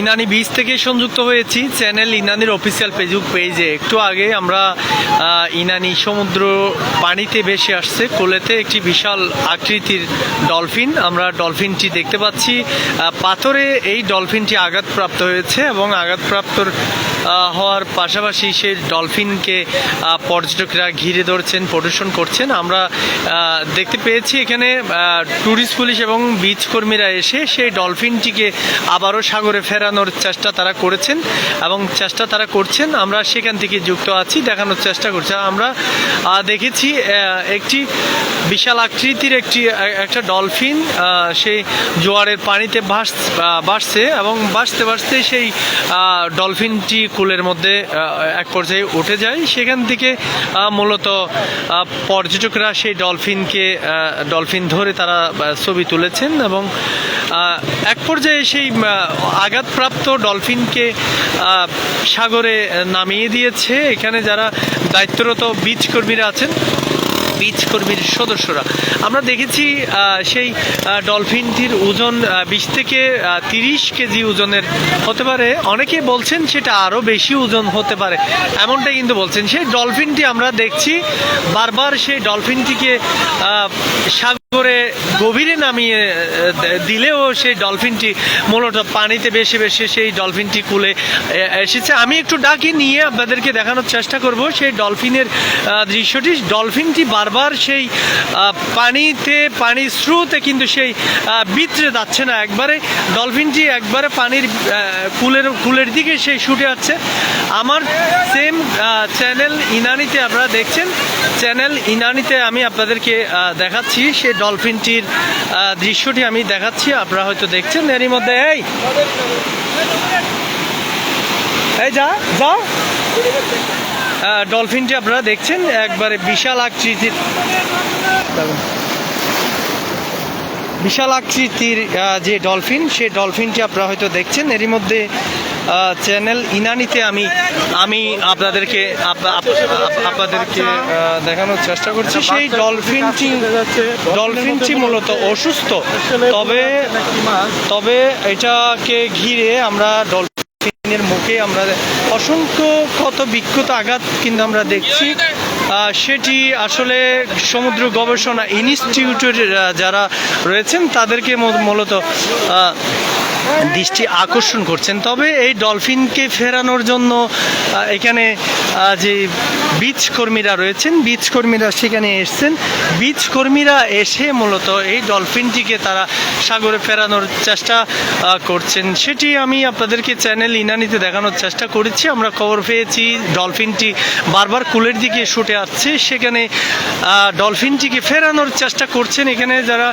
Inani beach থেকে সংযুক্ত হয়েছি। চ্যানেল ইনানির অফিসিয়াল ফেসবুক পেজে একটু আগে আমরা ইনানি সমুদ্র পানিতে ভেসে আসছে। কোলেতে একটি বিশাল আকৃতির ডলফিন আমরা ডলফিনটি দেখতে পাচ্ছি। পাথরে এই ডলফিনটি আঘাতপ্রাপ্ত হয়েছে এবং আঘাতপ্রাপ্তর হওয়ার পাশাপাশি সেই ডলফিনকে পর্যটকরা ঘিরে ধরছেন, প্রদর্শন করছেন। আমরা দেখতে পেয়েছি এখানে ট্যুরিস্ট পুলিশ এবং বিচ কর্মীরা এসে সেই ডলফিনটিকে আবারও সাগরে ফেরানোর চেষ্টা তারা করেছেন এবং চেষ্টা তারা করছেন। আমরা সেখান থেকে যুক্ত আছি, দেখানোর চেষ্টা করছি। আমরা দেখেছি একটি বিশাল আকৃতির একটি একটা ডলফিন সেই জোয়ারের পানিতে ভাস ভাসছে এবং ভাসতে ভাসতে সেই ডলফিনটি কুলের মধ্যে এক পর্যায়ে উঠে যায়। সেখান থেকে মূলত পর্যটকরা সেই ডলফিনকে ডলফিন ধরে তারা ছবি তুলেছেন এবং এক পর্যায়ে সেই আঘাতপ্রাপ্ত ডলফিনকে সাগরে নামিয়ে দিয়েছে। এখানে যারা দায়িত্বরত বীজ কর্মীরা আছেন বীজ কর্মীর সদস্যরা। আমরা দেখেছি সেই ডলফিনটির ওজন বিশ থেকে তিরিশ কেজি ওজনের হতে পারে। অনেকে বলছেন সেটা আরও বেশি ওজন হতে পারে। এমনটাই কিন্তু বলছেন। সেই ডলফিনটি আমরা দেখছি, বারবার সেই ডলফিনটিকে সাগরে গভীরে নামিয়ে দিলেও সেই ডলফিনটি মূলত পানিতে বেশি বেশি সেই ডলফিনটি কুলে এসেছে। আমি একটু ডাকি, নিয়ে আপনাদেরকে দেখানোর চেষ্টা করব। সেই ডলফিনের দৃশ্যটি। ডলফিনটি বারবার সেই পানিতে, পানির স্রোতে কিন্তু সেই ভিতরে যাচ্ছে না একবারে। ডলফিনটি একবারে পানির কুলের কুলের দিকে সেই ছুটে যাচ্ছে। আমার সেম চ্যানেল ইনানিতে আপনারা দেখছেন। চ্যানেল ইনানিতে আমি আপনাদেরকে দেখাচ্ছি সেই ডলফিনটির দৃশ্যটি আমি দেখাচ্ছি। আপনারা হয়তো দেখছেন এরই মধ্যে। এই! এই যা যা! ডলফিনটি আপনারা দেখছেন, একবারে বিশাল আকৃতির বিশাল আকৃতির যে ডলফিন, সেই ডলফিনটি আপনারা হয়তো দেখছেন। এরই মধ্যে চ্যানেল ইনানিতে আমি আমি আপনাদেরকে আপ- আপ- আপ- আপনাদেরকে দেখানোর চেষ্টা করছি। সেই ডলফিনটি ডলফিনটি মূলত অসুস্থ। তবে তবে এটাকে ঘিরে আমরা ডলফিনের মুখে আমরা অসংখ্য কত বিক্ষত আঘাত কিন্তু আমরা দেখছি। সেটি আসলে সমুদ্র গবেষণা ইনস্টিটিউটের যারা রয়েছেন তাদেরকে মূলত দৃষ্টি আকর্ষণ করছেন। তবে এই ডলফিনকে ফেরানোর জন্য এখানে যে বীজ কর্মীরা রয়েছেন, বীজ কর্মীরা সেখানে এসছেন। বীজ কর্মীরা এসে মূলত এই ডলফিনটিকে তারা সাগরে ফেরানোর চেষ্টা করছেন। সেটি আমি আপনাদেরকে চ্যানেল ইনানিতে দেখানোর চেষ্টা করেছি। আমরা খবর পেয়েছি, ডলফিনটি বারবার কুলের দিকে ছুটে আসছে। সেখানে ডলফিনটিকে ফেরানোর চেষ্টা করছেন। এখানে যারা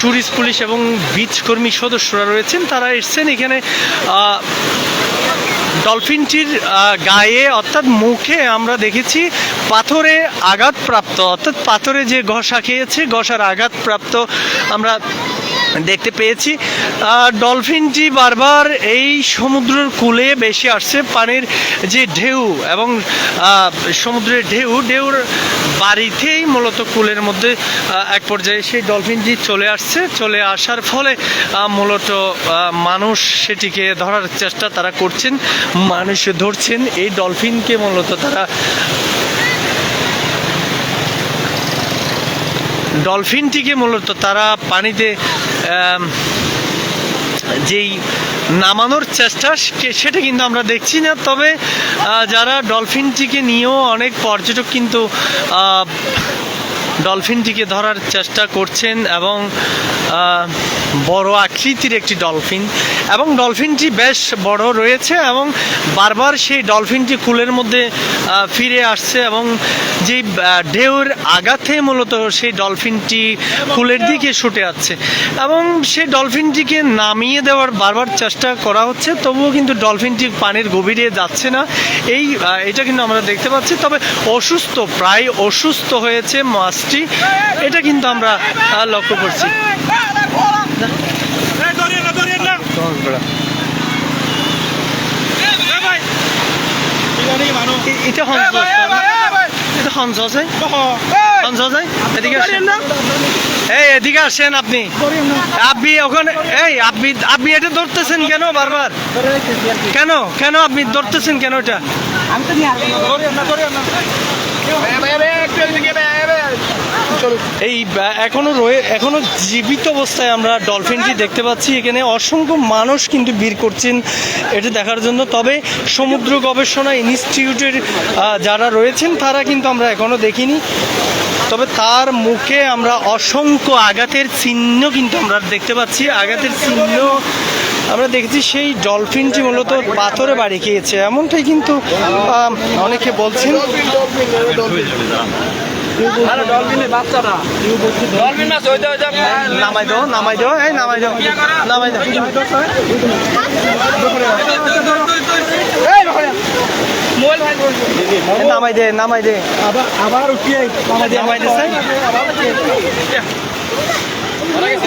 ট্যুরিস্ট পুলিশ এবং বীজ কর্মী সদস্যরা রয়েছেন, তারা এসছেন এখানে ডলফিনটির গায়ে অর্থাৎ মুখে আমরা দেখেছি পাথরে আঘাতপ্রাপ্ত, অর্থাৎ পাথরে যে ঘষা খেয়েছে, ঘষার আঘাতপ্রাপ্ত আমরা দেখতে পেয়েছি। ডলফিনটি বারবার এই সমুদ্রের কূলে বেশি আসছে। পানির যে ঢেউ এবং সমুদ্রের ঢেউ, ঢেউর বাড়িতেই মূলত কুলের মধ্যে এক পর্যায়ে সেই ডলফিনটি চলে আসছে। চলে আসার ফলে মূলত মানুষ সেটিকে ধরার চেষ্টা তারা করছেন, মানুষ ধরছেন। এই ডলফিনকে মূলত তারা ডলফিনটিকে মূলত তারা পানিতে যেই নামানোর চেষ্টা সেটা কিন্তু আমরা দেখছি না। তবে যারা ডলফিনটিকে নিয়েও অনেক পর্যটক কিন্তু ডলফিনটিকে ধরার চেষ্টা করছেন এবং বড় আকৃতির একটি ডলফিন। এবং ডলফিনটি বেশ বড় রয়েছে এবং বারবার সেই ডলফিনটি কুলের মধ্যে ফিরে আসছে এবং যে ঢেউর আঘাতে মূলত সেই ডলফিনটি কুলের দিকে ছুটে যাচ্ছে এবং সেই ডলফিনটিকে নামিয়ে দেওয়ার বারবার চেষ্টা করা হচ্ছে, তবুও কিন্তু ডলফিনটি পানির গভীরে যাচ্ছে না। এই এটা কিন্তু আমরা দেখতে পাচ্ছি। তবে অসুস্থ, প্রায় অসুস্থ হয়েছে মাছটি। এটা কিন্তু আমরা লক্ষ্য করছি। এদিকে আসেন। এই এদিকে আসেন আপনি। আপনি ওখানে এই আপনি আপনি এটা ধরতেছেন কেন বারবার? কেন? কেন আপনি ধরতেছেন কেন এটা? এই এখনও রয়ে, এখনও জীবিত অবস্থায় আমরা ডলফিনটি দেখতে পাচ্ছি। এখানে অসংখ্য মানুষ কিন্তু ভিড় করছেন এটা দেখার জন্য। তবে সমুদ্র গবেষণা ইনস্টিটিউটের যারা রয়েছেন, তারা কিন্তু আমরা এখনও দেখিনি। তবে তার মুখে আমরা অসংখ্য আঘাতের চিহ্ন কিন্তু আমরা দেখতে পাচ্ছি। আঘাতের চিহ্ন আমরা দেখেছি, সেই ডলফিনটি মূলত পাথরে বাড়ি খেয়েছে। এমনটাই কিন্তু অনেকে বলছেন। নামাই দাও নামাই দাও এই নামাই দাও। নামাই দাও। নামাই দে নামাই দে। আবার উঠিয়ে নামাই দে।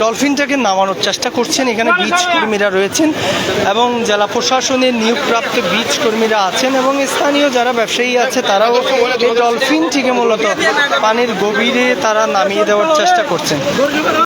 ডলফিনটাকে নামানোর চেষ্টা করছেন। এখানে বীজ কর্মীরা রয়েছেন এবং জেলা প্রশাসনের নিয়োগপ্রাপ্ত বীজ কর্মীরা আছেন এবং স্থানীয় যারা ব্যবসায়ী আছে তারাও এই ডলফিনটিকে মূলত পানির গভীরে তারা নামিয়ে দেওয়ার চেষ্টা করছেন।